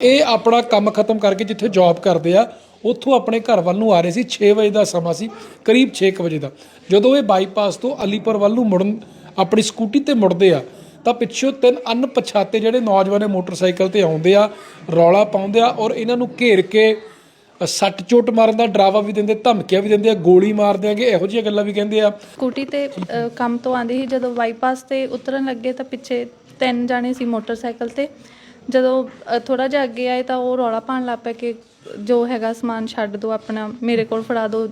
ਇਹ ਆਪਣਾ ਕੰਮ ਖਤਮ ਕਰਕੇ ਜਿੱਥੇ ਜੌਬ ਕਰਦੇ ਆ ਉੱਥੋਂ ਆਪਣੇ ਘਰ ਵੱਲ ਨੂੰ ਆ ਰਹੇ ਸੀ 6 ਵਜੇ ਦਾ ਸਮਾਂ ਸੀ ਕਰੀਬ 6 ਵਜੇ ਦਾ। ਜਦੋਂ ਇਹ ਬਾਈਪਾਸ ਤੋਂ ਅਲੀਪੁਰ ਵੱਲ ਨੂੰ ਮੁੜਨ ਆਪਣੀ ਸਕੂਟੀ ਤੇ ਮੁੜਦੇ ਆ ਤਾਂ ਪਿੱਛੋਂ ਤਿੰਨ ਅਣਪਛਾਤੇ ਜਿਹੜੇ ਨੌਜਵਾਨ ਮੋਟਰਸਾਈਕਲ ਤੇ ਆਉਂਦੇ ਆ ਰੌਲਾ ਪਾਉਂਦੇ ਆ ਔਰ ਇਹਨਾਂ ਨੂੰ ਘੇਰ ਕੇ ਸੱਟ ਚੋਟ ਮਾਰਨ ਦਾ ਡਰਾਵਾ ਵੀ ਦਿੰਦੇ ਧਮਕੀਆਂ ਵੀ ਦਿੰਦੇ ਆ ਗੋਲੀ ਮਾਰ ਦਿਆਂਗੇ ਇਹੋ ਜਿਹੀਆਂ ਗੱਲਾਂ ਵੀ ਕਹਿੰਦੇ ਆ। ਸਕੂਟੀ ਤੇ ਅ, ਕੰਮ ਤੋਂ ਆਂਦੀ ਸੀ ਜਦੋਂ ਬਾਈਪਾਸ ਤੇ ਉਤਰਨ ਲੱਗੇ ਤਾਂ ਪਿੱਛੇ ਤਿੰਨ ਜਾਣੇ ਸੀ ਮੋਟਰਸਾਈਕਲ ਤੇ। ਜਦੋਂ ਥੋੜਾ ਜਿਹਾ ਅੱਗੇ ਆਏ ਤਾਂ ਉਹ ਰੌਲਾ ਪਾਉਣ ਲੱਗ ਪਏ ਕਿ ਜੋ ਹੈਗਾ ਸਮਾਨ ਛੱਡ ਦਿਓ ਆਪਣਾ ਮੇਰੇ ਕੋਲ ਫੜਾ ਦਿਓ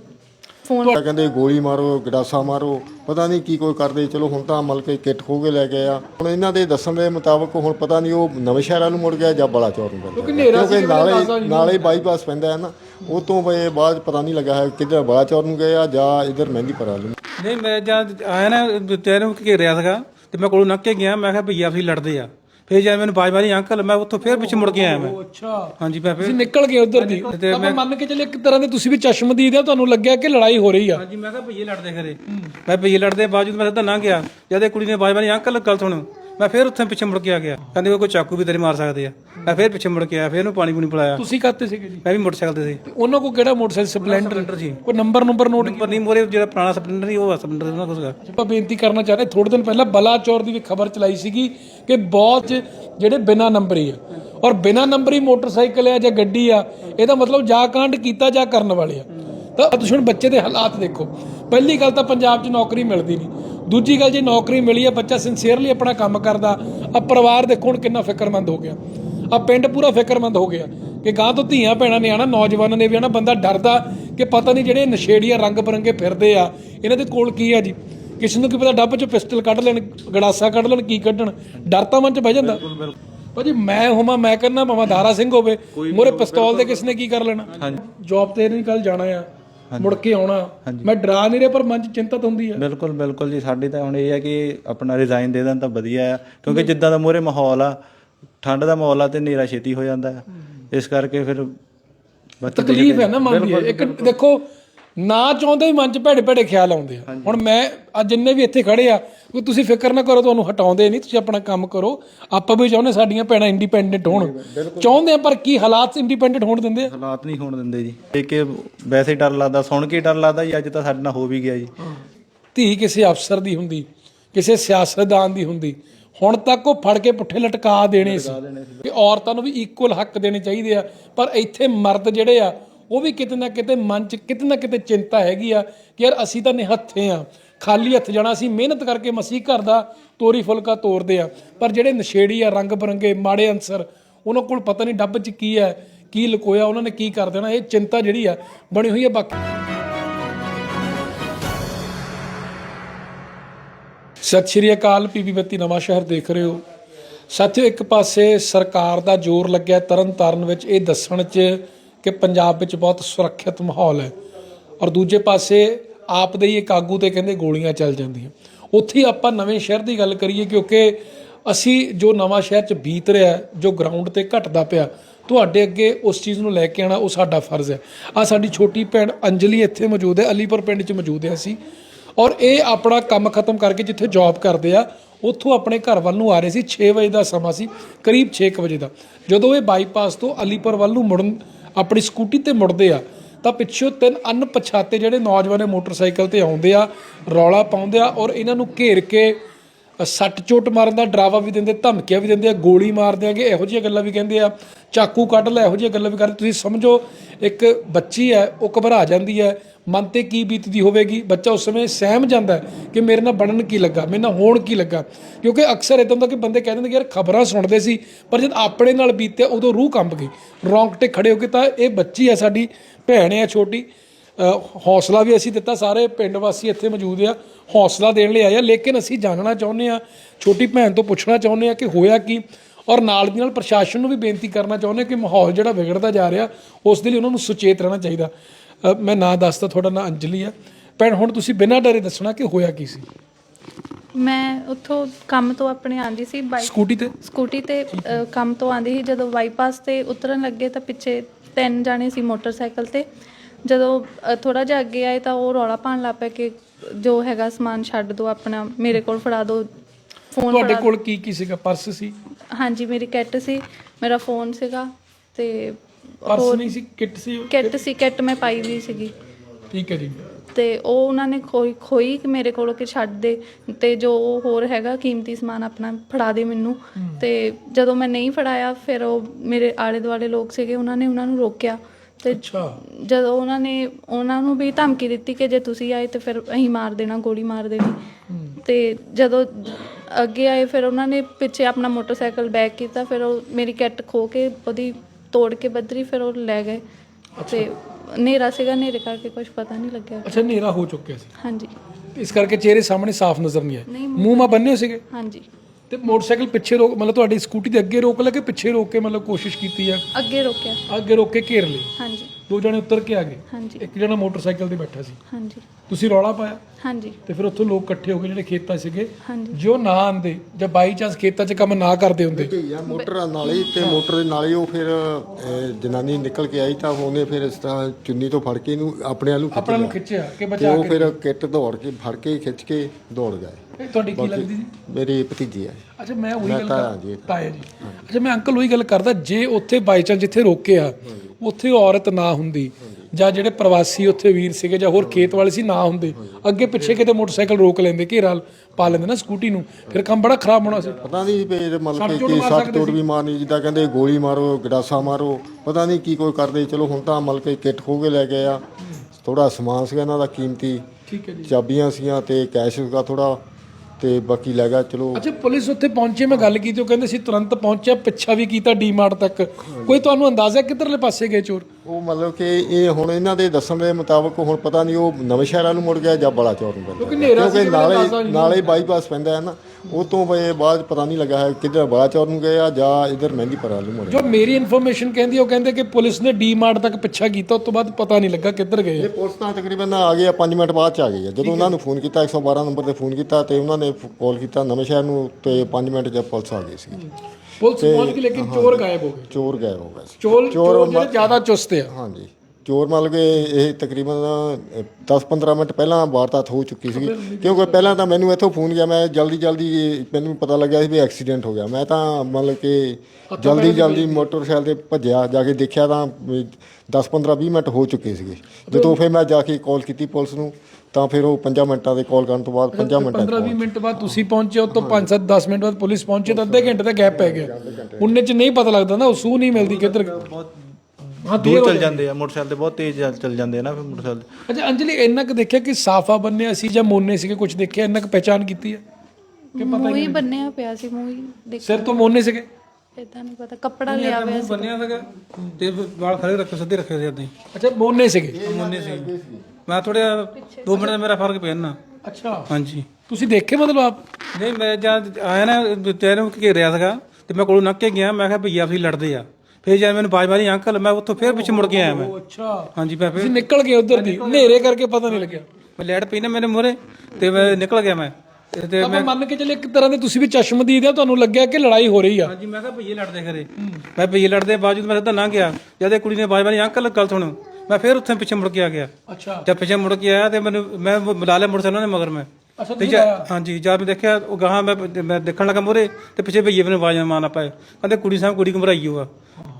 ਫੋਨ ਤਾਂ ਕਹਿੰਦੇ ਗੋਲੀ ਮਾਰੋ ਗਡਾਸਾ ਮਾਰੋ ਪਤਾ ਨਹੀਂ ਕੀ ਕੋਈ ਕਰਦੇ ਚਲੋ ਹੁਣ ਤਾਂ ਮਲ ਕੇ ਕਿੱਟ ਖੋ ਕੇ ਲੈ ਗਏ ਆ। ਹੁਣ ਇਹਨਾਂ ਦੇ ਦੱਸਣ ਦੇ ਮੁਤਾਬਕ ਹੁਣ ਪਤਾ ਨਹੀਂ ਉਹ ਨਵੇਂ ਸ਼ਹਿਰਾਂ ਨੂੰ ਮੁੜ ਗਿਆ ਜਾਂ ਬੜਾ ਚੌਰ ਨੂੰ ਕਿਉਂਕਿ ਸੀ ਨਾਲੇ। ਨਾਲੇ ਬਾਈਪਾਸ ਪੈਂਦਾ ਹੈ ਨਾ। ਉਹ ਤੋਂ ਬਈ ਬਾਅਦ ਪਤਾ ਨਹੀਂ ਲੱਗਾ ਹੈ ਕਿੱਧਰ ਬੜਾ ਚੌਰ ਨੂੰ ਗਏ ਆ ਜਾਂ ਇਧਰ ਮਹਿੰਦੀਪੁਰਾ ਨੂੰ। ਨਹੀਂ ਮੈਂ ਜਦ ਆਇਆ ਨਾ ਤੇਰੇ ਨੂੰ ਘੇਰਿਆ ਸੀਗਾ ਤੇ ਮੈਂ ਕੋਲੋਂ ਲੰਘ ਕੇ ਗਿਆ ਮੈਂ ਕਿਹਾ ਭਈਆ ਅਸੀਂ ਲੜਦੇ ਆ। ਫਿਰ ਜਦ ਮੈਨੂੰ ਬਾਜ ਮਾਰੀ ਅੰਕਲ ਮੈਂ ਉੱਥੋਂ ਫਿਰ ਪਿੱਛੇ ਮੁੜ ਕੇ ਆਇਆ ਮੈਂ। ਅੱਛਾ। ਹਾਂਜੀ ਮੈਂ ਤੁਸੀਂ ਨਿਕਲ ਗਏ ਉਧਰ ਦੀ। ਤੇ ਆਪਾਂ ਮੰਨ ਕੇ ਚੱਲੇ ਇੱਕ ਤਰ੍ਹਾਂ ਦੇ ਤੁਸੀਂ ਵੀ ਚਸ਼ਮਦੀਦ ਆ ਤੁਹਾਨੂੰ ਲੱਗਿਆ ਕਿ ਲੜਾਈ ਹੋ ਰਹੀ ਆ। ਹਾਂਜੀ ਮੈਂ ਕਿਹਾ ਭਈਏ ਲੜਦੇ ਖਰੇ। ਮੈਂ ਭਈਏ ਲੜਦੇ ਬਾਜੂਦ ਮੈਂ ਸਿੱਧਾ ਲੰਘ ਗਿਆ ਜਦ ਇਹ ਕੁੜੀ ਨੇ ਬਾਜ ਮਾਰੀ ਅੰਕਲ ਗੱਲ ਸੁਣ। ਮੈਂ ਫਿਰ ਉੱਥੇ ਪਿੱਛੇ ਮੁੜ ਕੇ ਆ ਗਿਆ। ਕਹਿੰਦੇ ਉਹ ਕੋਈ ਚਾਕੂ ਵੀ ਤੇਰੇ ਮਾਰ ਸਕਦੇ ਆ। ਮੈਂ ਫਿਰ ਪਿੱਛੇ ਮੁੜ ਕੇ ਆਇਆ ਫਿਰ ਉਹਨੂੰ ਪਾਣੀ ਪੂਣੀ ਪਿਲਾਇਆ। ਤੁਸੀਂ ਕਾਤੇ ਸੀਗੇ ਜੀ? ਮੈਂ ਵੀ ਮੋਟਰਸਾਈਕਲ ਤੇ ਸੀ। ਤੇ ਉਹਨਾਂ ਕੋ ਕਿਹੜਾ ਮੋਟਰਸਾਈਕਲ ਸਪਲੈਂਡਰ? ਸਪਲੈਂਡਰ ਸੀ। ਕੋਈ ਨੰਬਰ ਨੰਬਰ ਨੋਟ ਪਰ ਨਹੀਂ ਮੋਰੇ ਜਿਹੜਾ ਪੁਰਾਣਾ ਸਪਲੈਂਡਰ ਸੀ ਉਹ ਸਪਲੈਂਡਰ ਉਹਨਾਂ ਕੋਲ ਸੀਗਾ। ਆਪਾਂ ਬੇਨਤੀ ਕਰਨਾ ਚਾਹ ਰਹੇ ਥੋੜੇ ਦਿਨ ਪਹਿਲਾਂ ਬਲਾਚੌਰ ਦੀ ਵੀ ਖਬਰ ਚਲਾਈ ਸੀਗੀ ਕਿ ਬਹੁਤ ਜਿਹੜੇ ਬਿਨਾ ਨੰਬਰੀ ਆ। ਔਰ ਬਿਨਾ ਨੰਬਰੀ ਮੋਟਰਸਾਈਕਲ ਆ ਜਾਂ ਗੱਡੀ ਆ ਇਹਦਾ ਮਤਲਬ ਜਾ ਕਾਂਡ ਕੀਤਾ ਜਾ ਕਰਨ ਵਾਲੇ ਆ। ਤਾਂ ਤੁਸੀਂ ਹੁਣ ਬੱਚੇ ਦੇ ਹਾਲਾਤ ਦੇਖੋ। ਪਹਿਲੀ ਗੱਲ ਤਾਂ ਪੰਜਾਬ 'ਚ ਨੌਕਰੀ ਮਿਲਦੀ ਨਹੀਂ। ਦੂਜੀ ਗੱਲ ਜੇ ਨੌਕਰੀ ਮਿਲੀ ਆ ਬੱਚਾ ਸਿੰਸੀਅਰਲੀ ਆਪਣਾ ਕੰਮ ਕਰਦਾ। ਆ ਪਰਿਵਾਰ ਦੇਖੋ ਹੁਣ ਕਿੰਨਾ ਫਿਕਰਮੰਦ ਹੋ ਗਿਆ। ਆ ਪਿੰਡ ਪੂਰਾ ਫਿਕਰਮੰਦ ਹੋ ਗਿਆ ਕਿ ਗਾਂ ਤੋਂ ਧੀਆਂ ਭੈਣਾਂ ਨੇ ਆਣਾ ਨੌਜਵਾਨਾਂ ਨੇ ਵੀ ਆਣਾ ਬੰਦਾ ਡਰਦਾ ਕਿ ਪਤਾ ਨਹੀਂ ਜਿਹੜੇ ਨਸ਼ੇੜੀਆ ਰੰਗ ਬਰੰਗੇ ਫਿਰਦੇ ਆ ਇਹਨਾਂ ਦੇ ਕੋਲ ਕੀ ਆ ਜੀ? ਕਿਸੇ ਨੂੰ ਕੀ ਪਤਾ ਡੱਬ ਚੋਂ ਪਿਸਟਲ ਕੱਢ ਲੈਣ ਗੜਾਸਾ ਕੱਢ ਲੈਣ ਕੀ ਕੱਢਣ? ਡਰ ਤਾਂ ਮਨ ਚ ਬਹਿ ਜਾਂਦਾ। ਭਾਜੀ ਮੈਂ ਹੋਵਾਂ ਮੈਂ ਕਹਿੰਦਾ ਭਾਵੇਂ ਦਾਰਾ ਸਿੰਘ ਹੋਵੇ ਮੋਰੇ ਪਿਸਤੌਲ ਦੇ ਕਿਸ ਨੇ ਕੀ ਕਰ ਲੈਣਾ? ਜੌਬ ਤੇ ਨਹੀਂ ਕੱਲ ਜਾਣਾ ਆ। ਮੁੜ ਕੇ ਆਉਣਾ। ਮੈਂ ਡਰਾ ਨਹੀਂ ਰਿਹਾ ਪਰ ਮਨ ਚ ਚਿੰਤਾ ਤਾਂ ਹੁੰਦੀ ਆ। ਬਿਲਕੁਲ ਬਿਲਕੁਲ ਜੀ। ਸਾਡੀ ਤਾਂ ਹੁਣ ਇਹ ਹੈ ਕਿ ਆਪਣਾ ਰਿਜ਼ਾਈਨ ਦੇ ਦੇਣ ਤਾਂ ਵਧੀਆ ਆ ਕਿਉਂਕਿ ਜਿੱਦਾਂ ਦਾ ਮੂਹਰੇ ਮਾਹੌਲ ਆ ਠੰਡ ਦਾ ਮਾਹੌਲ ਆ ਤੇ ਹਨੇਰਾ ਛੇਤੀ ਹੋ ਜਾਂਦਾ ਆ। ਇਸ ਕਰਕੇ ਫਿਰ ਤਕਲੀਫ ਹੈ ਨਾ ਮਨ ਦੀ। ਇੱਕ ਦੇਖੋ ਨਾ ਚਾਹੁੰਦੇ ਮਨ ਚ ਭੈੜੇ ਭੈੜੇ ਖਿਆਲ ਆਉਂਦੇ ਆ। ਹੁਣ ਮੈਂ ਅੱਜ ਜਿੰਨੇ ਵੀ ਇੱਥੇ ਖੜੇ ਆ ਕੋਈ ਤੁਸੀਂ ਫਿਕਰ ਨਾ ਕਰੋ ਤੁਹਾਨੂੰ ਹਟਾਉਂਦੇ ਨਹੀਂ ਤੁਸੀਂ ਆਪਣਾ ਕੰਮ ਕਰੋ। ਆਪਾਂ ਵੀ ਚਾਹੁੰਦੇ ਸਾਡੀਆਂ ਭੈਣਾਂ ਇੰਡੀਪੈਂਡੈਂਟ ਹੋਣ। ਚਾਹੁੰਦੇ ਆ ਪਰ ਕੀ ਹਾਲਾਤ ਇੰਡੀਪੈਂਡੈਂਟ ਹੋਣ ਦਿੰਦੇ ਆ? ਹਾਲਾਤ ਨਹੀਂ ਹੋਣ ਦਿੰਦੇ ਜੀ। ਇਹ ਕਿ ਵੈਸੇ ਡਰ ਲੱਗਦਾ ਸੁਣ ਕੇ ਡਰ ਲੱਗਦਾ ਜੀ ਅੱਜ ਤਾਂ ਸਾਡੇ ਨਾਲ ਹੋ ਵੀ ਗਿਆ ਜੀ। ਧੀ ਕਿਸੇ ਅਫਸਰ ਦੀ ਹੁੰਦੀ ਕਿਸੇ ਸਿਆਸਤਦਾਨ ਦੀ ਹੁੰਦੀ। ਹੁਣ ਤੱਕ ਉਹ ਫੜ ਕੇ ਪੁੱਠੇ ਲਟਕਾ ਦੇਣੇ ਸੀ। ਕਿ ਔਰਤਾਂ ਨੂੰ ਵੀ ਇਕੁਅਲ ਹੱਕ ਦੇਣੇ ਚਾਹੀਦੇ ਆ। ਪਰ ਇੱਥੇ ਮਰਦ ਜਿਹੜੇ ਆ ਉਹ ਵੀ ਕਿਤੇ ਨਾ ਕਿਤੇ ਮਨ 'ਚ ਕਿਤੇ ਨਾ ਕਿਤੇ ਚਿੰਤਾ ਹੈਗੀ ਆ ਕਿ ਯਾਰ ਅਸੀਂ ਤਾਂ ਨਿਹੱਥੇ ਆ। ਖਾਲੀ ਹੱਥ ਜਾਣਾ ਸੀ, ਮਿਹਨਤ ਕਰਕੇ ਮਸੀਹ ਘਰ ਦਾ ਤੋਰੀ ਫੁਲਕਾ ਤੋਰਦੇ ਆ। ਪਰ ਜਿਹੜੇ ਨਸ਼ੇੜੀ ਆ, ਰੰਗ ਬਰੰਗੇ, ਮਾੜੇ ਅੰਸਰ ਉਹਨਾਂ ਕੋਲ ਪਤਾ ਨਹੀਂ ਡੱਬ 'ਚ ਕੀ ਹੈ, ਕੀ ਲੁਕੋਇਆ, ਉਹਨਾਂ ਨੇ ਕੀ ਕਰ ਦੇਣਾ, ਇਹ ਚਿੰਤਾ ਜਿਹੜੀ ਆ, ਬਣੀ ਹੋਈ ਹੈ ਬਾਕੀ। ਸਤਿ ਸ਼੍ਰੀ ਅਕਾਲ, ਪੀਪੀ ਬੱਤੀ ਨਵਾਂ ਸ਼ਹਿਰ ਦੇਖ ਰਹੇ ਹੋ। ਸਾਥੀਓ, ਇੱਕ ਪਾਸੇ ਸਰਕਾਰ ਦਾ ਜ਼ੋਰ ਲੱਗਿਆ ਤਰਨ ਤਾਰਨ ਵਿੱਚ, ਇਹ ਦੱਸਣ 'ਚ ਕਿ ਪੰਜਾਬ ਵਿੱਚ ਬਹੁਤ ਸੁਰੱਖਿਅਤ ਮਾਹੌਲ ਹੈ। ਔਰ ਦੂਜੇ ਪਾਸੇ ਆਪ ਦੇ ਹੀ ਇੱਕ ਆਗੂ ਤੇ ਕਹਿੰਦੇ ਗੋਲੀਆਂ ਚੱਲ ਜਾਂਦੀਆਂ। ਉੱਥੇ ਹੀ ਆਪਾਂ ਨਵੇਂ ਸ਼ਹਿਰ ਦੀ ਗੱਲ ਕਰੀਏ ਕਿਉਂਕਿ ਅਸੀਂ ਜੋ ਨਵਾਂ ਸ਼ਹਿਰ 'ਚ ਬੀਤ ਰਿਹਾ, ਜੋ ਗਰਾਊਂਡ ਤੇ ਘਟਦਾ ਪਿਆ, ਤੁਹਾਡੇ ਅੱਗੇ ਉਸ ਚੀਜ਼ ਨੂੰ ਲੈ ਕੇ ਆਣਾ ਉਹ ਸਾਡਾ ਫਰਜ਼ ਹੈ। ਆ ਸਾਡੀ ਛੋਟੀ ਭੈਣ ਅੰਜਲੀ ਇੱਥੇ ਮੌਜੂਦ ਹੈ, ਅਲੀਪੁਰ ਪਿੰਡ 'ਚ ਮੌਜੂਦ ਹੈ ਅਸੀਂ। ਔਰ ਇਹ ਆਪਣਾ ਕੰਮ ਖਤਮ ਕਰਕੇ ਜਿੱਥੇ ਜੌਬ ਕਰਦੇ ਆ, ਉੱਥੋਂ ਆਪਣੇ ਘਰ ਵੱਲ ਨੂੰ ਆ ਰਹੇ ਸੀ 6 ਵਜੇ ਦਾ ਸਮਾਂ ਸੀ, ਕਰੀਬ 6 ਕੁ ਵਜੇ ਦਾ। ਜਦੋਂ ਇਹ ਬਾਈਪਾਸ ਤੋਂ ਅਲੀਪੁਰ ਵੱਲ ਨੂੰ ਮੁੜਨ ਆਪਣੀ ਸਕੂਟੀ ਤੇ ਮੁੜਦੇ ਆ, ਤਾਂ ਪਿੱਛੋਂ ਤਿੰਨ ਅਣਪਛਾਤੇ ਜਿਹੜੇ ਨੌਜਵਾਨ ਮੋਟਰਸਾਈਕਲ ਤੇ ਆਉਂਦੇ ਆ, ਰੌਲਾ ਪਾਉਂਦੇ ਆ ਔਰ ਇਹਨਾਂ ਨੂੰ ਘੇਰ ਕੇ ਸੱਟ ਚੋਟ ਮਾਰਨ ਦਾ ਡਰਾਵਾ ਵੀ ਦਿੰਦੇ, ਧਮਕੀਆਂ ਵੀ ਦਿੰਦੇ ਆ, ਗੋਲੀ ਮਾਰ ਦਿਆਂਗੇ ਇਹੋ ਜਿਹੀਆਂ ਗੱਲਾਂ ਵੀ ਕਹਿੰਦੇ ਆ। ਚਾਕੂ ਕੱਢ ਲੈ, ਇਹੋ ਜਿਹੀਆਂ ਗੱਲਾਂ ਵੀ ਕਰਦੇ। ਤੁਸੀਂ ਸਮਝੋ, ਇੱਕ ਬੱਚੀ ਹੈ, ਉਹ ਘਬਰਾ ਜਾਂਦੀ ਹੈ, ਮਨ ਤੇ ਕੀ ਬੀਤਦੀ ਹੋਵੇਗੀ? ਬੱਚਾ ਉਸ ਸਮੇਂ ਸਹਿਮ ਜਾਂਦਾ ਕਿ ਮੇਰੇ ਨਾਲ ਬਣਨ ਕੀ ਲੱਗਾ, ਮੇਰੇ ਨਾਲ ਹੋਣ ਕੀ ਲੱਗਾ। ਕਿਉਂਕਿ ਅਕਸਰ ਇਦਾਂ ਹੁੰਦਾ ਕਿ ਬੰਦੇ ਕਹਿੰਦੇ ਦਿੰਦੇ ਯਾਰ, ਖਬਰਾਂ ਸੁਣਦੇ ਸੀ, ਪਰ ਜਦ ਆਪਣੇ ਨਾਲ ਬੀਤਿਆ, ਉਦੋਂ ਰੂਹ ਕੰਬ ਗਈ। ਰੌਂਗਟੇ ਖੜੇ ਹੋ ਕੇ ਤਾਂ ਇਹ ਬੱਚੀ ਹੈ ਸਾਡੀ, ਭੈਣ ਹੈ ਛੋਟੀ। ਹੌਸਲਾ ਵੀ ਅਸੀਂ ਦਿੱਤਾ ਸਾਰੇ ਪਿੰਡ ਵਾਸੀ ਇੱਥੇ ਮੌਜੂਦ ਆ ਹੌਸਲਾ ਦੇਣ ਲਈ ਆਏ ਆ। ਲੇਕਿਨ ਅਸੀਂ ਜਾਣਨਾ ਚਾਹੁੰਦੇ ਆ ਛੋਟੀ ਭੈਣ ਤੋਂ ਪੁੱਛਣਾ ਚਾਹੁੰਦੇ ਆ ਕਿ ਹੋਇਆ ਕੀ? ਔਰ ਨਾਲ ਦੀ ਨਾਲ ਪ੍ਰਸ਼ਾਸਨ ਨੂੰ ਵੀ ਬੇਨਤੀ ਕਰਨਾ ਚਾਹੁੰਦੇ ਕਿ ਮਾਹੌਲ ਜਿਹੜਾ ਵਿਗੜਦਾ ਜਾ ਰਿਹਾ ਉਸ ਦੇ ਲਈ ਉਹਨਾਂ ਨੂੰ ਸੁਚੇਤ ਰਹਿਣਾ ਚਾਹੀਦਾ। ਮੈਂ ਨਾਂ ਦੱਸਦਾ ਤੁਹਾਡਾ ਨਾਂ ਅੰਜਲੀ ਆ। ਭੈਣ ਹੁਣ ਤੁਸੀਂ ਬਿਨਾਂ ਡਰੇ ਦੱਸਣਾ ਕਿ ਹੋਇਆ ਕੀ ਸੀ? ਮੈਂ ਉੱਥੋਂ ਕੰਮ ਤੋਂ ਆਪਣੇ ਆਂਦੀ ਸੀ ਬਾਈਕ ਸਕੂਟੀ ਤੇ? ਸਕੂਟੀ ਤੇ ਅ, ਕੰਮ ਤੋਂ ਆਂਦੀ ਸੀ। ਜਦੋਂ ਬਾਈਪਾਸ ਤੇ ਉਤਰਨ ਲੱਗੇ ਤਾਂ ਪਿੱਛੇ ਤਿੰਨ ਜਾਣੇ ਸੀ ਮੋਟਰਸਾਈਕਲ ਤੇ। ਜਦੋਂ ਥੋੜਾ ਜਿਹਾ ਅੱਗੇ ਆਏ ਤਾਂ ਉਹ ਰੌਲਾ ਪਾਉਣ ਲੱਗ ਪਏ ਕਿ ਜੋ ਹੈਗਾ ਸਮਾਨ ਛੱਡ ਦਿਓ ਆਪਣਾ ਮੇਰੇ ਕੋਲ ਫੜਾ ਦਿਓ ਫੋਨ ਤੁਹਾਡੇ ਕੋਲ ਕੀ ਕੀ ਸੀਗਾ? ਪਰਸ ਸੀ? ਹਾਂਜੀ ਮੇਰੀ ਕਿੱਟ ਸੀ ਮੇਰਾ ਫੋਨ ਸੀਗਾ ਤੇ ਪਰਸ ਨਹੀਂ ਸੀ? ਕਿੱਟ ਸੀ? ਕਿੱਟ ਸੀ ਕਿੱਟ ਮੈਂ ਪਾਈ ਵੀ ਸੀਗੀ। ਠੀਕ ਹੈ ਜੀ। ਤੇ ਉਹ ਉਹਨਾਂ ਨੇ ਖੋਈ ਖੋਈ ਕਿ ਮੇਰੇ ਕੋਲੋਂ ਕਿ ਛੱਡ ਦੇ ਤੇ ਜੋ ਹੋਰ ਹੈਗਾ ਕੀਮਤੀ ਸਮਾਨ ਆਪਣਾ ਫੜਾ ਦੇ ਮੈਨੂੰ। ਤੇ ਜਦੋਂ ਮੈਂ ਨਹੀਂ ਫੜਾਇਆ ਫਿਰ ਉਹ ਮੇਰੇ ਆਲੇ ਦੁਆਲੇ ਲੋਕ ਸੀਗੇ ਉਹਨਾਂ ਨੇ ਉਹਨਾਂ ਨੂੰ ਰੋਕਿਆ। ਤੇ ਅੱਛਾ। ਜਦੋਂ ਉਹਨਾਂ ਨੇ ਉਹਨਾਂ ਨੂੰ ਵੀ ਧਮਕੀ ਦਿੱਤੀ ਕਿ ਜੇ ਤੁਸੀਂ ਆਏ ਤੇ ਫਿਰ ਅਸੀਂ ਮਾਰ ਦੇਣਾ ਗੋਲੀ ਮਾਰ ਦੇਣੀ। ਤੇ ਜਦੋਂ ਅੱਗੇ ਆਏ ਫਿਰ ਉਹਨਾਂ ਨੇ ਪਿੱਛੇ ਆਪਣਾ ਮੋਟਰਸਾਈਕਲ ਬੈਕ ਕੀਤਾ ਫਿਰ ਉਹ ਮੇਰੀ ਕਿੱਟ ਖੋ ਕੇ ਉਹਦੀ ਤੋੜ ਕੇ ਬੱਦਰੀ ਫਿਰ ਉਹ ਲੈ ਗਏ। ਤੇ ਹਨੇਰਾ ਸੀਗਾ ਹਨੇਰੇ ਕਰਕੇ ਕੁਝ ਪਤਾ ਨਹੀਂ ਲੱਗਿਆ। ਅੱਛਾ ਹਨੇਰਾ ਹੋ ਚੁੱਕਿਆ ਸੀ। ਹਾਂਜੀ। ਇਸ ਕਰਕੇ ਚਿਹਰੇ ਸਾਹਮਣੇ ਸਾਫ਼ ਨਜ਼ਰ ਨਹੀਂ ਆਏ। ਨਹੀਂ, ਮੂੰਹ ਮਾ ਬੰਨੇ ਹੋਏ ਸੀਗੇ? ਹਾਂਜੀ। ਤੇ ਮੋਟਰਸਾਈਕਲ ਪਿੱਛੇ ਰੋਕ ਮਤਲਬ ਤੁਹਾਡੀ ਸਕੂਟੀ ਦੇ ਅੱਗੇ ਰੋਕ ਲੈ ਕੇ ਪਿੱਛੇ ਰੋਕ ਕੇ ਮਤਲਬ ਕੋਸ਼ਿਸ਼ ਕੀਤੀ ਆ? ਅੱਗੇ ਰੋਕਿਆ। ਅੱਗੇ ਰੋਕ ਕੇ ਘੇਰ ਲਈ ਹਾਂਜੀ। ਦੋ ਜਣੇ ਉੱਤਰ ਕੇ ਆ ਗਏ। ਹਾਂਜੀ। ਇੱਕ ਜਣਾ ਮੋਟਰਸਾਈਕਲ ਤੇ ਬੈਠਾ ਸੀ। ਹਾਂਜੀ। ਤੁਸੀਂ ਰੌਲਾ ਪਾਇਆ? ਹਾਂਜੀ। ਤੇ ਫਿਰ ਉੱਥੋਂ ਲੋਕ ਇਕੱਠੇ ਹੋ ਕੇ ਜਿਹੜੇ ਖੇਤਾਂ 'ਚ ਸੀਗੇ ਹਾਂਜੀ। ਜੋ ਨਾ ਆਂਦੇ ਜਾਂ ਬਾਈ ਚਾਂਸ ਖੇਤਾਂ 'ਚ ਕੰਮ ਨਾ ਕਰਦੇ ਹੁੰਦੇ? ਭਈਆ ਮੋਟਰ ਨਾਲ ਹੀ ਤੇ ਮੋਟਰ ਦੇ ਨਾਲ ਹੀ ਉਹ ਫਿਰ ਅਹ, ਜਨਾਨੀ ਨਿਕਲ ਕੇ ਆਈ ਤਾਂ ਉਹਨੇ ਫਿਰ ਇਸ ਤਰ੍ਹਾਂ ਚੁੰਨੀ ਤੋਂ ਫੜ ਕੇ ਇਹਨੂੰ ਆਪਣੇ ਵੱਲ ਨੂੰ ਖਿੱਚ ਆਪਣਾ ਨੂੰ ਲਿਆ ਖਿੱਚਿਆ ਕਿ ਤੇ ਬਚਾ ਉਹ ਕੇ? ਫਿਰ ਕਿੱਟ ਦੌੜ ਕੇ ਫੜ ਕੇ ਖਿੱਚ ਕੇ ਦੌੜ ਗਏ। ਇਹ ਤੁਹਾਡੀ ਕੀ ਲੱਗਦੀ ਜੀ ਮੇਰੀ ਭਤੀਜੀ ਹੈ ਅੱਛਾ ਮੈਂ ਉਹੀ ਗੱਲ ਤਾਇਆ ਕਰ ਜੀ। ਤਾਇਆ ਜੀ। ਅੱਛਾ ਮੈਂ ਅੰਕਲ ਉਹੀ ਗੱਲ ਕਰਦਾ ਜੇ ਉੱਥੇ ਬਾਈ ਚਾਂਸ ਜਿੱਥੇ ਰੋਕਿਆ ਉੱਥੇ ਔਰਤ ਨਾ ਹੁੰਦੀ ਜਾਂ ਜਿਹੜੇ ਪ੍ਰਵਾਸੀ ਉੱਥੇ ਵੀਰ ਸੀਗੇ ਜਾਂ ਹੋਰ ਖੇਤ ਵਾਲੇ ਸੀ ਨਾ ਹੁੰਦੇ ਅੱਗੇ ਪਿੱਛੇ ਕਿਤੇ ਮੋਟਰਸਾਈਕਲ ਰੋਕ ਲੈਂਦੇ ਘੇਰਾ ਪਾ ਲੈਂਦੇ ਨਾ ਸਕੂਟੀ ਨੂੰ ਫਿਰ ਕੰਮ ਬੜਾ ਖਰਾਬ ਹੋਣਾ ਸੀ। ਪਤਾ ਨਹੀਂ ਇਹ ਮਤਲਬ ਕਿ ਕੀ ਸੱਟ ਚੋਟ ਵੀ ਮਾਰਨੀ ਜਿੱਦਾਂ ਕਹਿੰਦੇ ਗੋਲੀ ਮਾਰੋ ਗਡਾਸਾ ਮਾਰੋ ਪਤਾ ਨਹੀਂ ਕੀ ਕੋਈ ਕਰਦੇ ਚਲੋ ਹੁਣ ਤਾਂ ਮਤਲਬ ਕਿ ਕਿੱਟ ਖੋ ਕੇ ਲੈ ਗਏ ਆ। ਥੋੜਾ ਸਮਾਨ ਸੀਗਾ ਇਹਨਾਂ ਦਾ ਕੀਮਤੀ ਠੀਕ ਹੈ ਜੀ। ਚਾਬੀਆਂ ਸੀਗੀਆਂ ਤੇ ਕੈਸ਼ ਸੀਗਾ ਥੋੜਾ ਤੇ ਬਾਕੀ ਲੈ ਗਿਆ ਚਲੋ। ਅੱਛਾ ਪੁਲਿਸ ਉੱਥੇ ਪਹੁੰਚੇ ਮੈਂ ਗੱਲ ਕੀਤੀ ਉਹ ਕਹਿੰਦੇ ਸੀ ਤੁਰੰਤ ਪਹੁੰਚਿਆ ਪਿੱਛਾ ਵੀ ਕੀਤਾ ਡੀਮਾਰਟ ਤੱਕ। ਕੋਈ ਤੁਹਾਨੂੰ ਅੰਦਾਜ਼ਾ ਕਿੱਧਰਲੇ ਪਾਸੇ ਗਏ ਚੋਰ? ਉਹ ਮਤਲਬ ਕਿ ਇਹ ਹੁਣ ਇਹਨਾਂ ਦੇ ਦੱਸਣ ਦੇ ਮੁਤਾਬਕ ਹੁਣ ਪਤਾ ਨਹੀਂ ਉਹ ਨਵੇਂ ਸ਼ਹਿਰਾਂ ਨੂੰ ਮੁੜ ਗਿਆ ਜਾਂ ਬਲਾਚੌਰ ਨੂੰ ਕਿਉਂਕਿ ਹਨੇਰਾ ਸੀ ਨਾਲੇ। ਨਾਲੇ ਬਾਈਪਾਸ ਪੈਂਦਾ ਹੈ ਨਾ। ਉਹ ਤੋਂ ਬਏ ਬਾਅਦ ਪਤਾ ਨਹੀਂ ਲੱਗਾ ਹੈ ਕਿੱਧਰ ਬਲਾਚੌਰ ਨੂੰ ਗਏ ਆ ਜਾਂ ਇਧਰ ਮਹਿੰਦੀਪੁਰਾ ਨੂੰ ਮੁੜ ਜੋ ਮੇਰੀ ਇਨਫੋਰਮੇਸ਼ਨ ਕਹਿੰਦੀ ਉਹ ਕਹਿੰਦੇ ਕਿ ਪੁਲਿਸ ਨੇ ਡੀਮਾਰਟ ਤੱਕ ਪਿੱਛਾ ਕੀਤਾ ਉਸ ਤੋਂ ਬਾਅਦ ਪਤਾ ਨਹੀਂ ਲੱਗਾ ਕਿੱਧਰ ਗਏ ਇਹ ਪੁਲਿਸ ਤਾਂ ਤਕਰੀਬਨ ਆ ਗਈ ਆ 5 ਮਿੰਟ ਬਾਅਦ ਚ ਆ ਗਈ ਆ। ਜਦੋਂ ਉਹਨਾਂ ਨੂੰ ਫੋਨ ਕੀਤਾ 112 ਨੰਬਰ ਤੇ ਫੋਨ ਕੀਤਾ ਤੇ ਉਹਨਾਂ ਨੇ ਕਾਲ ਕੀਤਾ ਨਵੇਂ ਸ਼ਹਿਰ ਨੂੰ ਤੇ 5 ਮਿੰਟ ਚ ਪੁਲਿਸ ਆ ਗਈ ਸੀ। ਪੁਲਿਸ ਪਹੁੰਚ ਗਈ ਲੇਕਿਨ ਚੋਰ ਗਾਇਬ ਹੋ ਗਏ। ਚੋਰ ਗਾਇਬ ਹੋ ਗਏ ਸੀ। ਚੋਰ ਚੋਰ ਜਿਹੜੇ ਜ਼ਿਆਦਾ ਚੁਸਤ ਆ। ਹਾਂਜੀ ਚੋਰ ਮਤਲਬ ਕਿ ਇਹ ਤਕਰੀਬਨ 10-15 ਮਿੰਟ ਪਹਿਲਾਂ ਵਾਰਦਾਤ ਹੋ ਚੁੱਕੀ ਸੀ ਕਿਉਂਕਿ ਪਹਿਲਾਂ ਤਾਂ ਮੈਨੂੰ ਇੱਥੋਂ ਫੋਨ ਗਿਆ ਮੈਂ ਜਲਦੀ ਜਲਦੀ ਮੈਨੂੰ ਪਤਾ ਲੱਗਿਆ ਸੀ ਵੀ ਐਕਸੀਡੈਂਟ ਹੋ ਗਿਆ। ਮੈਂ ਤਾਂ ਮਤਲਬ ਕਿ ਜਲਦੀ ਜਲਦੀ ਮੋਟਰਸਾਈਕਲ ਤੇ ਭੱਜਿਆ ਜਾ ਕੇ ਦੇਖਿਆ ਤਾਂ 10-15-20 ਮਿੰਟ ਹੋ ਚੁੱਕੇ ਸੀਗੇ। ਜਦੋਂ ਫਿਰ ਮੈਂ ਜਾ ਕੇ ਕਾਲ ਕੀਤੀ ਪੁਲਿਸ ਨੂੰ। ਤਾਂ ਫਿਰ ਉਹ 5 ਮਿੰਟਾਂ ਦੇ ਕਾਲ ਕਰਨ ਤੋਂ ਬਾਅਦ 5 ਮਿੰਟਾਂ 'ਚ 15-20 ਮਿੰਟ ਬਾਅਦ ਤੁਸੀਂ ਪਹੁੰਚੇ ਉਸ ਤੋਂ 5-7 10 ਮਿੰਟ ਬਾਅਦ ਪੁਲਿਸ ਪਹੁੰਚੇ ਤਾਂ ਅੱਧੇ ਘੰਟੇ ਦਾ ਗੈਪ ਪੈ ਗਿਆ। ਉਨੇ ਚ ਨਹੀਂ ਪਤਾ ਲੱਗਦਾ ਨਾ ਉਹ ਸੂਹ ਨਹੀਂ ਮਿਲਦੀ ਕਿੱਧਰ ਹਾਂ ਦੇਰ ਚੱਲ ਜਾਂਦੀ। ਆ ਮੋਟਰਸਾਈਕਲ ਤੇ ਬਹੁਤ ਤੇਜ਼ ਚੱਲ- ਜਾਂਦੇ ਆ ਨਾ ਫਿਰ ਮੋਟਰਸਾਈਕਲ ਅੱਛਾ ਅੰਜਲੀ ਇੰਨਾ ਕੁ ਦੇਖਿਆ ਕਿ ਸਾਫਾ ਬੰਨਿਆ ਸੀ ਜਾਂ ਮੋਨੇ ਸੀਗੇ ਕੁਝ ਦੇਖਿਆ ਇੰਨਾ ਕੁ ਪਹਿਚਾਨ ਕੀਤੀ ਹੈ ਮੂੰਹ ਹੀ ਬੰਨਿਆ ਪਿਆ ਸੀ ਮੂੰਹ ਹੀ ਦੇਖ ਸਿਰ ਤੋਂ ਮੋਨੇ ਸੀਗੇ? ਇਦਾਂ ਨਹੀਂ ਪਤਾ ਕੱਪੜਾ ਲਿਆ ਹੋਇਆ ਸੀ। ਬੰਨਿਆ ਸੀਗਾ। ਤੇ ਵਾਲ ਖੜੇ ਰੱਖੇ ਸਿੱਧੇ ਰੱਖੇ ਸੀ ਹੀ। ਅੱਛਾ ਮੋਨੇ ਸੀਗੇ? ਮੁੰਨੇ ਸੀ ਮੈਂ ਥੋੜਾ 2 ਮਿੰਟ ਦਾ ਮੇਰਾ ਫ਼ਰਕ ਪਿਆ ਨਾ। ਅੱਛਾ। ਹਾਂਜੀ। ਤੁਸੀਂ ਦੇਖੇ ਮਤਲਬ ਆਪ? ਨਹੀਂ ਮੈਂ ਜਦ ਆਇਆ ਨਾ ਤੇਰੇ ਨੂੰ ਘੇਰਿਆ ਸੀਗਾ ਤੇ ਮੈਂ ਕੋਲੋਂ ਲੰਘ ਕੇ ਗਿਆ ਮੈਂ ਕਿਹਾ ਭਈਆ ਫਿਰ ਲੜਦੇ ਆ। ਫਿਰ ਜਦ ਮੈਨੂੰ ਬਾਜ ਮਾਰੀ ਅੰਕਲ ਮੈਂ ਉੱਥੋਂ ਫਿਰ ਪਿੱਛੇ ਮੁੜ ਕੇ ਆਇਆ ਮੈਂ। ਅੱਛਾ। ਹਾਂਜੀ ਮੈਂ ਫਿਰ ਤੁਸੀਂ ਨਿਕਲ ਗਏ ਉਧਰ ਦੀ। ਹਨੇਰੇ ਕਰਕੇ ਪਤਾ ਨਹੀਂ ਲੱਗਿਆ। ਮੈਂ ਲੈਟ ਪਈ ਨਾ ਮੇਰੇ ਮੂਹਰੇ ਤੇ ਮੈਂ ਨਿਕਲ ਗਿਆ ਮੈਂ। ਤੇ- ਤੇ ਆਪਾਂ ਮੰਨ ਕੇ ਚੱਲੇ ਇੱਕ ਤਰ੍ਹਾਂ ਦੇ ਤੁਸੀਂ ਵੀ ਚਸ਼ਮਦੀਦ ਆ ਤੁਹਾਨੂੰ ਲੱਗਿਆ ਕਿ ਲੜਾਈ ਹੋ ਰਹੀ ਆ। ਹਾਂਜੀ ਮੈਂ ਕਿਹਾ ਭਈਏ ਲੜਦੇ ਖਰੇ। ਮੈਂ ਭਈਏ ਲੜਦੇ ਬਾਜੂਦ ਮੈਂ ਸਿੱਧਾ ਲੰਘ ਗਿਆ ਜਦ ਇਹ ਕੁੜੀ ਨੇ ਬਾਜ ਮਾਰੀ ਅੰਕਲ ਗੱਲ ਸੁਣ। ਮੈਂ ਫਿਰ ਉੱਥੇ ਪਿੱਛੇ ਮੁੜ ਕੇ ਆ ਗਿਆ। ਅੱਛਾ। ਜਦ ਪਿੱਛੇ ਮੁੜ ਕੇ ਆਇਆ ਤੇ ਮੈਨੂੰ ਮੈਂ ਬੁਲਾ ਲਿਆ ਮੋਟਰਸਾਈਕਲ ਨੇ ਮਗਰ ਮੈਂ। ਅੱਛਾ ਤੇ ਜਦ- ਹਾਂਜੀ ਜਦ ਮੈਂ ਦੇਖਿਆ ਉਹ ਗਾਹਾਂ ਮੈਂ ਮੈਂ ਦੇਖਣ ਲੱਗਾ ਮੂਹਰੇ ਤੇ ਪਿੱਛੇ ਭਈਏ ਮੈਨੂੰ ਆਵਾਜ਼ਾਂ ਮਾਰਨਾ ਪਏ। ਕਹਿੰਦੇ ਕੁੜੀ ਸਾਹਮ ਕੁੜੀ ਘਬਰਾਈ ਹੋਆ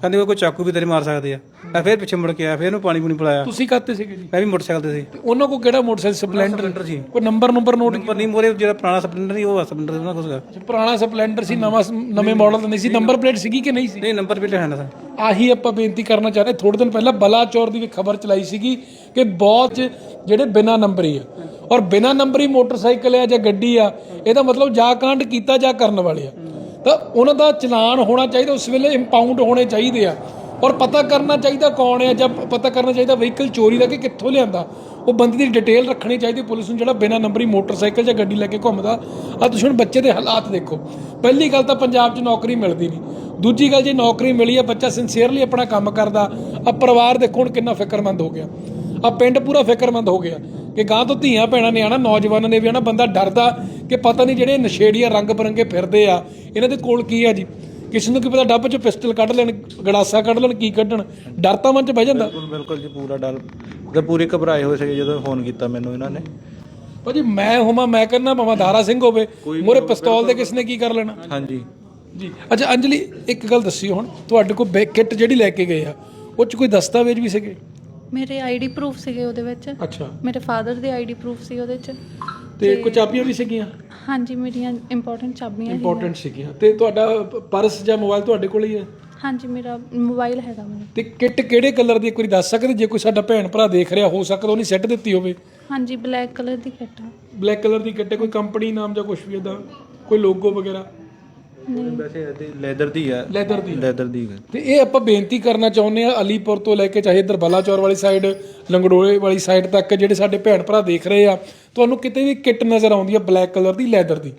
ਕਹਿੰਦੇ ਉਹ ਕੋਈ ਚਾਕੂ ਵੀ ਤੇਰੇ ਮਾਰ ਸਕਦੇ ਆ। ਮੈਂ ਫਿਰ ਪਿੱਛੇ ਮੁੜ ਕੇ ਆਇਆ ਫਿਰ ਉਹਨੂੰ ਪਾਣੀ ਪੂਣੀ ਪਿਲਾਇਆ। ਤੁਸੀਂ ਕਾਤੇ ਸੀਗੇ ਜੀ? ਮੈਂ ਵੀ ਮੋਟਰਸਾਈਕਲ ਤੇ ਸੀ। ਤੇ ਉਹਨਾਂ ਕੋ ਕਿਹੜਾ ਮੋਟਰਸਾਈਕਲ ਸਪਲੈਂਡਰ? ਸੀ। ਕੋਈ ਨੰਬਰ ਨੰਬਰ ਨੋਟ ਨੰਬਰ ਨਹੀਂ ਮੋਰੇ ਜਿਹੜਾ ਪੁਰਾਣਾ ਸਪਲੈਂਡਰ ਸੀ ਉਹ ਸਪਲੈਂਡਰ ਉਹਨਾਂ ਕੋਲ ਸੀਗਾ। ਪੁਰਾਣਾ ਸਪਲੈਂਡਰ ਸੀ ਨਵਾਂ ਸ- ਨਵੇਂ ਮਾਡਲ ਦਾ ਨਹੀਂ ਸੀ? ਨੰਬਰ ਪਲੇਟ ਸੀਗੀ ਕਿ ਨਹੀਂ ਸੀ? ਨਹੀਂ ਨੰਬਰ ਵੀ ਲਿਖਿਆ ਨਾ ਸਰ। ਆਹੀ ਆਪਾਂ ਬੇਨਤੀ ਕਰਨਾ ਚਾਹ ਰਹੇ ਥੋੜੇ ਦਿਨ ਪਹਿਲਾਂ ਬਲਾਚੌਰ ਦੀ ਵੀ ਖਬਰ ਚਲਾਈ ਸੀਗੀ ਕਿ ਬਹੁਤ ਜਿਹੜੇ ਬਿਨਾ ਨੰਬਰੀ ਆ ਔਰ ਬਿਨਾ ਨੰਬਰੀ ਮੋਟਰਸਾਈਕਲ ਆ ਜਾਂ ਗੱਡੀ ਆ, ਇਹਦਾ ਮਤਲਬ ਜਾ ਕਾਂਡ ਕੀਤਾ ਜਾ ਕਰਨ ਵਾਲੇ ਆ। ਤਾਂ ਉਹਨਾਂ ਦਾ ਚਲਾਨ ਹੋਣਾ ਚਾਹੀਦਾ, ਉਸ ਵੇਲੇ ਇੰਪਾਊਂਡ ਹੋਣੇ ਚਾਹੀਦੇ ਆ। ਔਰ ਪਤਾ ਕਰਨਾ ਚਾਹੀਦਾ ਕੌਣ ਹੈ ਜਾਂ ਪਤਾ ਕਰਨਾ ਚਾਹੀਦਾ ਵਹੀਕਲ ਚੋਰੀ ਦਾ ਕਿ ਕਿੱਥੋਂ ਲਿਆਂਦਾ। ਉਹ ਬੰਦੇ ਦੀ ਡਿਟੇਲ ਰੱਖਣੀ ਚਾਹੀਦੀ ਪੁਲਿਸ ਨੂੰ ਜਿਹੜਾ ਬਿਨਾ ਨੰਬਰੀ ਮੋਟਰਸਾਈਕਲ ਜਾਂ ਗੱਡੀ ਲੈ ਕੇ ਘੁੰਮਦਾ। ਆ ਤੁਸੀਂ ਹੁਣ ਬੱਚੇ ਦੇ ਹਾਲਾਤ ਦੇਖੋ। ਪਹਿਲੀ ਗੱਲ ਤਾਂ ਪੰਜਾਬ 'ਚ ਨੌਕਰੀ ਮਿਲਦੀ ਨਹੀਂ। ਦੂਜੀ ਗੱਲ ਜੇ ਨੌਕਰੀ ਮਿਲੀ ਆ, ਬੱਚਾ ਸਿੰਸੀਅਰਲੀ ਆਪਣਾ ਕੰਮ ਕਰਦਾ। ਆ ਪਰਿਵਾਰ ਦੇਖੋ ਹੁਣ ਕਿੰਨਾ ਫਿਕਰਮੰਦ ਹੋ ਗਿਆ। ਆ ਪਿੰਡ ਪੂਰਾ ਫਿਕਰਮੰਦ ਹੋ ਗਿਆ। ਕਿ ਗਾਂ ਤੋਂ ਧੀਆਂ ਭੈਣਾਂ ਨੇ ਆਣਾ ਨੌਜਵਾਨਾਂ ਨੇ ਵੀ ਆਣਾ ਬੰਦਾ ਡਰਦਾ ਕਿ ਪਤਾ ਨਹੀਂ ਜਿਹੜੇ ਨਸ਼ੇੜੀਆਂ ਰੰਗ ਬਰੰਗੇ ਫਿਰਦੇ ਆ ਇਹਨਾਂ ਦੇ ਕੋਲ ਕੀ ਆ ਜੀ? ਕਿਸੇ ਨੂੰ ਕੀ ਪਤਾ ਡੱਬ 'ਚ ਪਿਸਟਲ ਕੱਢ ਲੈਣ ਗੜਾਸਾ ਕੱਢ ਲੈਣ ਕੀ ਕੱਢਣ? ਡਰ ਤਾਂ ਮਨ 'ਚ ਬਹਿ ਜਾਂਦਾ। ਬਿਲਕੁਲ ਬਿਲਕੁਲ ਜੀ ਪੂਰਾ ਡਰ। ਤੇ ਪੂਰੇ ਘਬਰਾਏ ਹੋਏ ਸੀਗੇ ਜਦੋਂ ਫੋਨ ਕੀਤਾ ਮੈਨੂੰ ਇਹਨਾਂ ਨੇ। ਭਾਜੀ ਮੈਂ ਹੋਵਾਂ ਮੈਂ ਕਹਿੰਦਾ ਭਾਵੇਂ ਦਾਰਾ ਸਿੰਘ ਹੋਵੇ ਮੋਰੇ ਪਿਸਤੌਲ ਦੇ ਕਿਸ ਨੇ ਕੀ ਕਰ ਲੈਣਾ? ਹਾਂਜੀ। ਜੀ ਅੱਛਾ ਅੰਜਲੀ ਇੱਕ ਗੱਲ ਦੱਸਿਓ ਹੁਣ ਤੁਹਾਡੇ ਕੋਲ ਕਿੱਟ ਜਿਹੜੀ ਲੈ ਕੇ ਗਏ ਆ ਉਹ ਚ ਕੋਈ ਦਸਤਾਵੇਜ਼ ਵੀ ਸੀਗੇ? ਮੇਰੇ ਆਈਡੀ ਪ੍ਰੂਫ ਸੀਗੇ ਉਹਦੇ ਵਿੱਚ। ਅੱਛਾ। ਮੇਰੇ ਫਾਦਰ ਦੇ ਆਈਡੀ ਪ੍ਰੂਫ ਸੀ ਉਹਦੇ 'ਚ। ਤੇ ਕੋਈ ਚਾਬੀਆਂ ਵੀ ਸੀਗੀਆਂ? ਹਾਂਜੀ ਮੇਰੀਆਂ ਇੰਪੋਰਟੈਂਟ ਚਾਬੀਆਂ ਇੰਪੋਰਟੈਂਟ ਸੀਗੀਆਂ। ਤੇ ਤੁਹਾਡਾ ਪਰਸ ਜਾਂ ਮੋਬਾਈਲ ਤੁਹਾਡੇ ਕੋਲ ਹੀ ਹੈ? ਹਾਂਜੀ ਮੇਰਾ ਮੋਬਾਈਲ ਹੈਗਾ ਮੇਰੇ। ਤੇ ਕਿੱਟ ਕਿਹੜੇ ਕਲਰ ਦੀ ਇੱਕ ਵਾਰੀ ਦੱਸ ਸਕਦੇ? ਜੇ ਕੋਈ ਸਾਡਾ ਭੈਣ ਭਰਾ ਦੇਖ ਰਿਹਾ ਹੋ ਸਕਦਾ ਉਹਨੇ ਸੈੱਟ ਦਿੱਤੀ ਹੋਵੇ। ਹਾਂਜੀ ਬਲੈਕ ਕਲਰ ਦੀ ਕਿੱਟ ਆ। ਬਲੈਕ ਕਲਰ ਦੀ ਕਿੱਟ ਹੈ ਕੋਈ ਕੰਪਨੀ ਨਾਮ ਜਾਂ ਕੁਝ ਵੀ ਇਦਾਂ ਕੋਈ ਲੋਗੋ ਵਗੈਰਾ? ਵੈਸੇ ਇਹਦੀ ਲੈਦਰ ਦੀ ਹੈ ਲੈਦਰ ਦੀ ਲੈਦਰ ਦੀ ਹੈ ਤੇ ਇਹ ਆਪਾਂ ਬੇਨਤੀ ਕਰਨਾ ਚਾਹੁੰਦੇ ਆ ਅਲੀਪੁਰ ਤੋਂ ਲੈ ਕੇ ਚਾਹੇ ਇੱਧਰ ਬਲਾਚੌਰ ਵਾਲੀ ਸਾਈਡ ਲੰਗੜੋਲੇ ਵਾਲੀ ਸਾਈਡ ਤੱਕ ਜਿਹੜੇ ਸਾਡੇ ਭੈਣ ਭਰਾ ਦੇਖ ਰਹੇ ਆ ਤੁਹਾਨੂੰ ਕਿਤੇ ਵੀ ਕਿੱਟ ਨਜ਼ਰ ਆਉਂਦੀ ਆ ਬਲੈਕ ਕਲਰ ਦੀ ਲੈਦਰ ਦੀ।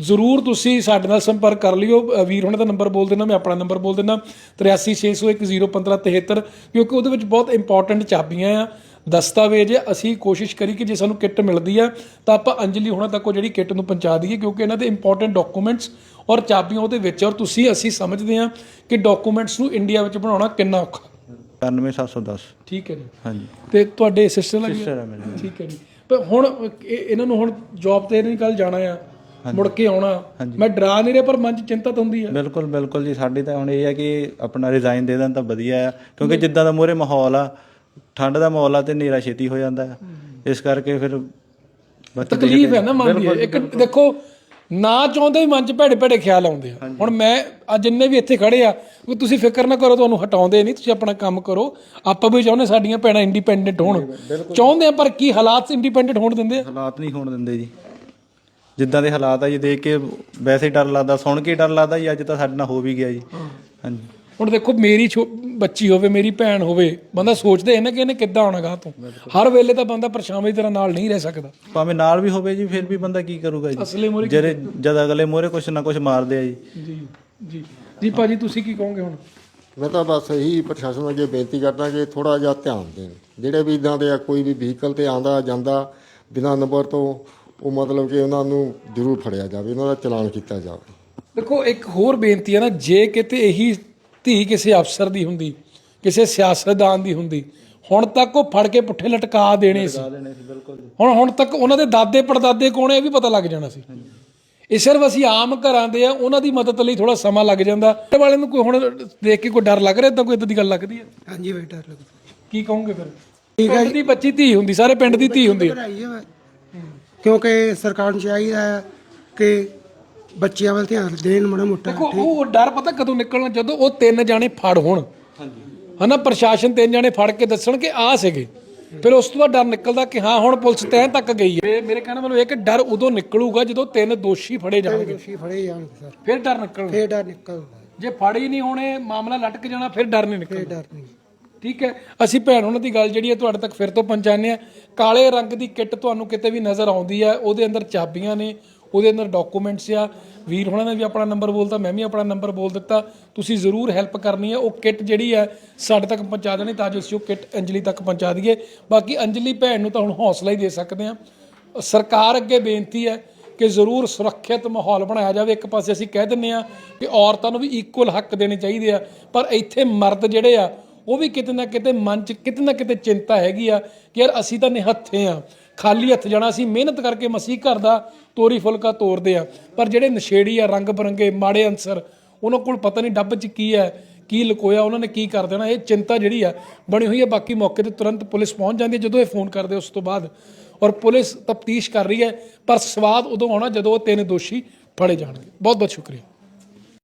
ਜ਼ਰੂਰ ਤੁਸੀਂ ਸਾਡੇ ਨਾਲ ਸੰਪਰਕ ਕਰ ਲਿਓ। ਵੀਰ ਹੁਣਾਂ ਦਾ ਨੰਬਰ ਬੋਲ ਦੇਣਾ ਮੈਂ ਆਪਣਾ ਨੰਬਰ ਬੋਲ ਦਿੰਦਾ। 8360101573 ਕਿਉਂਕਿ ਉਹਦੇ ਵਿੱਚ ਬਹੁਤ ਇੰਪੋਰਟੈਂਟ ਚਾਬੀਆਂ ਆ। ਦਸਤਾਵੇਜ਼ ਆ। ਅਸੀਂ ਕੋਸ਼ਿਸ਼ ਕਰੀ ਕਿ ਜੇ ਸਾਨੂੰ ਕਿੱਟ ਮਿਲਦੀ ਆ ਤਾਂ ਆਪਾਂ ਅੰਜਲੀ ਹੁਣਾਂ ਤੱਕ ਉਹ ਜਿਹੜੀ ਕਿੱਟ ਨੂੰ ਪਹੁੰਚਾ ਦਈਏ ਕਿਉਂਕਿ ਇਹਨਾਂ ਦੇ ਇੰਪੋਰਟੈਂਟ ਡਾਕੂਮੈਂਟਸ ਔਰ ਚਾਬੀਆਂ ਉਹਦੇ ਵਿੱਚ ਔਰ ਤੁਸੀਂ ਅਸੀਂ ਸਮਝਦੇ ਹਾਂ ਕਿ ਡਾਕੂਮੈਂਟਸ ਨੂੰ ਇੰਡੀਆ ਵਿੱਚ ਬਣਾਉਣਾ ਕਿੰਨਾ ਔਖਾ। 99710 ਠੀਕ ਹੈ ਜੀ। ਹਾਂਜੀ। ਤੇ ਤੁਹਾਡੇ ਸਿਸਟਰ ਲੱਗੀ ਸਿਸਟਰ ਹੈ ਮੇਰੀ ਠੀਕ ਹੈ ਜੀ। ਪਰ ਹੁਣ ਇਹ- ਇਹਨਾਂ ਨੂੰ ਹੁਣ ਜੌਬ ਤੇ ਨਹੀਂ ਕੱਲ ਜਾਣਾ ਆ। ਮੁੜ ਕੇ ਆਉਣਾ। ਮੈਂ ਡਰਾ ਨਹੀਂ ਰਿਹਾ ਪਰ ਮਨ 'ਚ ਚਿੰਤਾ ਤਾਂ ਹੁੰਦੀ ਆ। ਬਿਲਕੁਲ ਬਿਲਕੁਲ ਜੀ। ਸਾਡੀ ਤਾਂ ਹੁਣ ਇਹ ਹੈ ਕਿ ਆਪਣਾ ਰਿਜ਼ਾਈਨ ਦੇ ਦੇਣ ਤਾਂ ਵਧੀਆ ਆ। ਕਿਉਂਕਿ ਜਿੱਦਾਂ ਦਾ ਮੂਹਰੇ ਮਾਹੌਲ ਆ ਠੰਡ ਦਾ ਮਾਹੌਲ ਆ ਤੇ ਹਨੇਰਾ ਛੇਤੀ ਹੋ ਜਾਂਦਾ ਇਸ ਕਰਕੇ ਫਿਰ ਬਾਕੀ ਤਕਲੀਫ ਹੈ ਨਾ ਮਨ ਦੀ। ਇੱਕ ਦੇਖੋ ਨਾ ਚਾਹੁੰਦੇ ਵੀ ਮਨ 'ਚ ਭੈੜੇ ਭੈੜੇ ਖਿਆਲ ਆਉਂਦੇ ਆ। ਹੁਣ ਮੈਂ ਆ ਜਿੰਨੇ ਵੀ ਇੱਥੇ ਖੜੇ ਆ ਵੀ ਤੁਸੀਂ ਫਿਕਰ ਨਾ ਕਰੋ ਤੁਹਾਨੂੰ ਹਟਾਉਂਦੇ ਨਹੀਂ ਤੁਸੀਂ ਆਪਣਾ ਕੰਮ ਕਰੋ। ਆਪਾਂ ਵੀ ਚਾਹੁੰਦੇ ਸਾਡੀਆਂ ਭੈਣਾਂ ਇੰਡੀਪੈਂਡੈਂਟ ਹੋਣ। ਚਾਹੁੰਦੇ ਆ ਪਰ ਕੀ ਹਾਲਾਤ ਇੰਡੀਪੈਂਡੈਂਟ ਹੋਣ ਦਿੰਦੇ ਆ? ਹਾਲਾਤ ਨਹੀਂ ਹੋਣ ਦਿੰਦੇ ਜੀ। ਜਿੱਦਾਂ ਦੇ ਹਾਲਾਤ ਆ ਜੀ ਦੇਖ ਕੇ ਵੈਸੇ ਡਰ ਲੱਗਦਾ ਸੁਣ ਕੇ ਡਰ ਲੱਗਦਾ ਜੀ ਅੱਜ ਤਾਂ ਸਾਡੇ ਨਾਲ ਹੋ ਵੀ ਗਿਆ ਜੀ। ਹਾਂਜੀ। ਹੁਣ ਦੇਖੋ ਮੇਰੀ ਛੋ- ਬੱਚੀ ਹੋਵੇ ਮੇਰੀ ਭੈਣ ਹੋਵੇ ਬੰਦਾ ਸੋਚਦਾ ਹੈ ਨਾ ਕਿ ਇਹਨੇ ਕਿੱਦਾਂ ਆਉਣਾ ਗਾ ਤੋਂ। ਹਰ ਵੇਲੇ ਤਾਂ ਬੰਦਾ ਪਰਛਾਵੇਂ ਦੀ ਤਰ੍ਹਾਂ ਨਾਲ ਨਹੀਂ ਰਹਿ ਸਕਦਾ। ਭਾਵੇਂ ਨਾਲ ਵੀ ਹੋਵੇ ਜੀ ਫਿਰ ਵੀ ਬੰਦਾ ਕੀ ਕਰੂਗਾ ਜੀ? ਅਸਲੇ ਮੂਹਰੇ ਜਿਹੜੇ ਜਦ ਅਗਲੇ ਮੂਹਰੇ ਕੁਛ ਨਾ ਕੁਛ ਮਾਰਦੇ ਆ ਜੀ। ਜੀ ਜੀ। ਜੀ ਭਾਜੀ ਤੁਸੀਂ ਕੀ ਕਹੋਗੇ ਹੁਣ? ਮੈਂ ਤਾਂ ਬਸ ਇਹੀ ਪ੍ਰਸ਼ਾਸਨ ਅੱਗੇ ਬੇਨਤੀ ਕਰਦਾ ਕਿ ਥੋੜਾ ਜਿਹਾ ਧਿਆਨ ਦੇਣ। ਜਿਹੜੇ ਵੀ ਇਦਾਂ ਦੇ ਆ ਕੋਈ ਵੀ ਵਹੀਕਲ ਤੇ ਆਂਦਾ ਜਾਂਦਾ ਬਿਨਾਂ ਨੰਬਰ ਤੋਂ ਉਹ ਮਤਲਬ ਕਿ ਉਹਨਾਂ ਨੂੰ ਜ਼ਰੂਰ ਫੜਿਆ ਜਾਵੇ ਉਹਨਾਂ ਦਾ ਚਲਾਨ ਕੀਤਾ ਜਾਵੇ। ਦੇਖੋ ਇੱਕ ਹੋਰ ਬੇਨਤੀ ਹੈ ਨਾ ਜੇ ਕਿਤੇ ਇਹੀ ਧੀ ਕਿਸੇ ਅਫਸਰ ਦੀ ਹੁੰਦੀ ਕਿਸੇ ਸਿਆਸਤਦਾਨ ਦੀ ਹੁੰਦੀ ਹੁਣ ਤੱਕ ਉਹ ਫੜ ਕੇ ਪੁੱਠੇ ਲਟਕਾ ਦੇਣੇ ਸੀ। ਹੁਣ ਹੁਣ ਤੱਕ ਉਹਨਾਂ ਦੇ ਦਾਦੇ ਪੜਦਾਦੇ ਕੌਣ ਹੈ ਇਹ ਵੀ ਪਤਾ ਲੱਗ ਜਾਣਾ ਸੀ। ਇਹ ਸਿਰਫ ਅਸੀਂ ਆਮ ਘਰਾਂ ਦੇ ਆ ਉਹਨਾਂ ਦੀ ਮਦਦ ਲਈ ਥੋੜਾ ਸਮਾਂ ਲੱਗ ਜਾਂਦਾ। ਇਹ ਵਾਲੇ ਨੂੰ ਕੋਈ ਹੁਣ ਦੇਖ ਕੇ ਕੋਈ ਡਰ ਲੱਗ ਰਿਹਾ ਤਾਂ ਕੋਈ ਇਦਾਂ ਦੀ ਗੱਲ ਲੱਗਦੀ ਹੈ? ਹਾਂਜੀ ਬਈ ਡਰ ਲੱਗਦਾ। ਕੀ ਕਹੋਗੇ ਫਿਰ? ਪਿੰਡ ਦੀ ਬੱਚੀ ਧੀ ਹੁੰਦੀ ਸਾਰੇ ਪਿੰਡ ਦੀ ਧੀ ਹੁੰਦੀ ਹੈ ਹੈ। ਕਿਉਂਕਿ ਸਰਕਾਰ ਨੂੰ ਚਾਹੀਦਾ ਹੈ ਕਿ ਬੱਚਿਆਂ ਵੱਲ ਧਿਆਨ ਦੇਣ ਮਾੜਾ ਮੋਟਾ। ਦੇਖੋ ਉਹ ਡਰ ਪਤਾ ਕਦੋਂ ਨਿਕਲਣਾ? ਜਦੋਂ ਉਹ ਤਿੰਨ ਜਾਣੇ ਫੜ ਹੋਣ। ਹਨਾ ਪ੍ਰਸ਼ਾਸਨ ਤਿੰਨ ਜਾਣੇ ਫੜ ਕੇ ਦੱਸਣ ਕਿ ਆ ਸੀਗੇ। ਫਿਰ ਉਸ ਤੋਂ ਬਾਅਦ ਡਰ ਨਿਕਲਦਾ ਕਿ ਹਾਂ ਹੁਣ ਪੁਲਿਸ ਤੈਅ ਤੱਕ ਗਈ ਹੈ। ਮੇਰੇ ਕਹਿਣ ਮਤਲਬ ਇਹ ਕਿ ਡਰ ਉਦੋਂ ਨਿਕਲੂਗਾ ਜਦੋਂ ਤਿੰਨ ਦੋਸ਼ੀ ਫੜੇ ਜਾਣਗੇ। ਦੋਸ਼ੀ ਫੜੇ ਜਾਣਗੇ ਸਰ। ਫਿਰ ਡਰ ਨਿਕਲਣਾ। ਫੇਰ ਡਰ ਨਿਕਲਦਾ। ਜੇ ਫੜੇ ਹੀ ਨਹੀਂ ਹੋਣੇ ਮਾਮਲਾ ਲਟਕ ਜਾਣਾ ਫਿਰ ਡਰ ਨਹੀਂ ਨਿਕਲਣਾ। ਫੇਰ ਡਰ ਨਹੀਂ। ਠੀਕ ਹੈ? ਅਸੀਂ ਭੈਣ ਉਹਨਾਂ ਦੀ ਗੱਲ ਜਿਹੜੀ ਹੈ ਤੁਹਾਡੇ ਤੱਕ ਫਿਰ ਤੋਂ ਪਹੁੰਚਾਉਂਦੇ ਆ ਕਾਲੇ ਰੰਗ ਦੀ ਕਿੱਟ ਤੁਹਾਨੂੰ ਕਿਤੇ ਵੀ ਨਜ਼ਰ ਆਉਂਦੀ ਹੈ ਉਹਦੇ ਅੰਦਰ ਚਾਬੀਆਂ ਨੇ ਉਹਦੇ ਅੰਦਰ ਡਾਕੂਮੈਂਟਸ ਆ। ਵੀਰ ਹੋਣਾ ਨੇ ਵੀ ਆਪਣਾ ਨੰਬਰ ਬੋਲਤਾ, ਮੈਂ ਵੀ ਆਪਣਾ ਨੰਬਰ ਬੋਲ ਦਿੱਤਾ। ਤੁਸੀਂ ਜ਼ਰੂਰ ਹੈਲਪ ਕਰਨੀ ਹੈ ਉਹ ਕਿੱਟ ਜਿਹੜੀ ਹੈ ਸਾਡੇ ਤੱਕ ਪਹੁੰਚਾ ਦੇਣੀ ਤਾਂ ਜੋ ਅਸੀਂ ਉਹ ਕਿੱਟ ਅੰਜਲੀ ਤੱਕ ਪਹੁੰਚਾ ਦਈਏ। ਬਾਕੀ ਅੰਜਲੀ ਭੈਣ ਨੂੰ ਤਾਂ ਹੁਣ ਹੌਸਲਾ ਹੀ ਦੇ ਸਕਦੇ ਆ। ਸਰਕਾਰ ਅੱਗੇ ਬੇਨਤੀ ਹੈ ਕਿ ਜ਼ਰੂਰ ਸੁਰੱਖਿਅਤ ਮਾਹੌਲ ਬਣਾਇਆ ਜਾਵੇ। ਇੱਕ ਪਾਸੇ ਅਸੀਂ ਕਹਿ ਦਿੰਨੇ ਆ ਕਿ ਔਰਤਾਂ ਨੂੰ ਵੀ ਇਕੁਅਲ ਹੱਕ ਦੇਣੇ ਚਾਹੀਦੇ ਆ। ਪਰ ਇੱਥੇ ਮਰਦ ਜਿਹੜੇ ਆ ਉਹ ਵੀ ਕਿਤੇ ਨਾ ਕਿਤੇ ਮਨ 'ਚ ਕਿਤੇ ਨਾ ਕਿਤੇ ਚਿੰਤਾ ਹੈਗੀ ਆ ਕਿ ਯਾਰ ਅਸੀਂ ਤਾਂ ਨਿਹੱਥੇ ਆ। ਖਾਲੀ ਹੱਥ ਜਾਣਾ ਅਸੀਂ ਮਿਹਨਤ ਕਰਕੇ ਮਸੀਹ ਘਰ ਦਾ ਤੋਰੀ ਫੁਲਕਾ ਤੋਰਦੇ ਆ। ਪਰ ਜਿਹੜੇ ਨਸ਼ੇੜੀ ਆ, ਰੰਗ ਬਰੰਗੇ, ਮਾੜੇ ਅੰਸਰ ਉਹਨਾਂ ਕੋਲ ਪਤਾ ਨਹੀਂ ਡੱਬ 'ਚ ਕੀ ਹੈ, ਕੀ ਲੁਕੋਇਆ, ਉਹਨਾਂ ਨੇ ਕੀ ਕਰ ਦੇਣਾ। ਇਹ ਚਿੰਤਾ ਜਿਹੜੀ ਆ, ਬਣੀ ਹੋਈ ਹੈ ਬਾਕੀ ਮੌਕੇ ਤੇ ਤੁਰੰਤ ਪੁਲਿਸ ਪਹੁੰਚ ਜਾਂਦੀ ਹੈ। ਜਦੋਂ ਇਹ ਫੋਨ ਕਰਦੇ ਉਸ ਤੋਂ ਬਾਅਦ ਔਰ ਪੁਲਿਸ ਤਫਤੀਸ਼ ਕਰ ਰਹੀ ਹੈ, ਪਰ ਸਵਾਦ ਉਦੋਂ ਆਉਣਾ ਜਦੋਂ ਉਹ ਤਿੰਨ ਦੋਸ਼ੀ ਫੜੇ ਜਾਣਗੇ। ਬਹੁਤ ਬਹੁਤ ਸ਼ੁਕਰੀਆ।